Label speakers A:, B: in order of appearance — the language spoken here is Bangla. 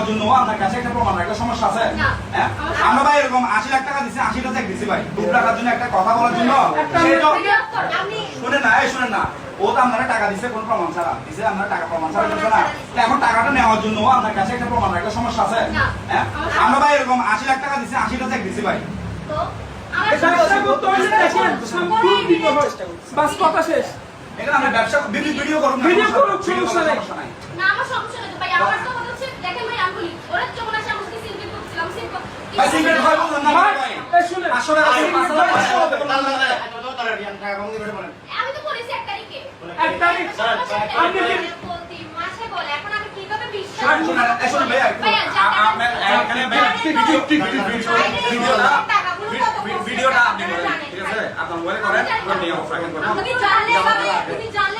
A: নেওয়ার জন্য আপনার কাছে একটা প্রমাণ একটা সমস্যা আছে। হ্যাঁ? আমরা ভাই এরকম আশি লাখ টাকা দিচ্ছি আশিটা চেক দিচ্ছি ভাই। দু টাকার জন্য একটা কথা বলার জন্য। শুনেন না এই শুনেন না। ও তো আপনারা টাকা দিচ্ছে কোন প্রমাণ ছাড়া। দিচ্ছে আপনারা টাকা প্রমাণ ছাড়া দিচ্ছে না। এখন টাকাটা নেওয়ার জন্য আপনার কাছে একটা প্রমাণ একটা সমস্যা আছে। হ্যাঁ? আমরা ভাই এরকম আশি লাখ টাকা দিচ্ছি আশিটা চেক দিচ্ছি ভাই।
B: বাস কথা শেষ।
A: এখানে আমরা ব্যবসা ভিডিও ভিডিও করুন
B: ভিডিও
A: ভিডিও
B: সমস্যা নেই।
A: ভিডিওটা আপনি করেন, ঠিক আছে? আপনার মোবাইলে করেন।
C: তুমি জানলে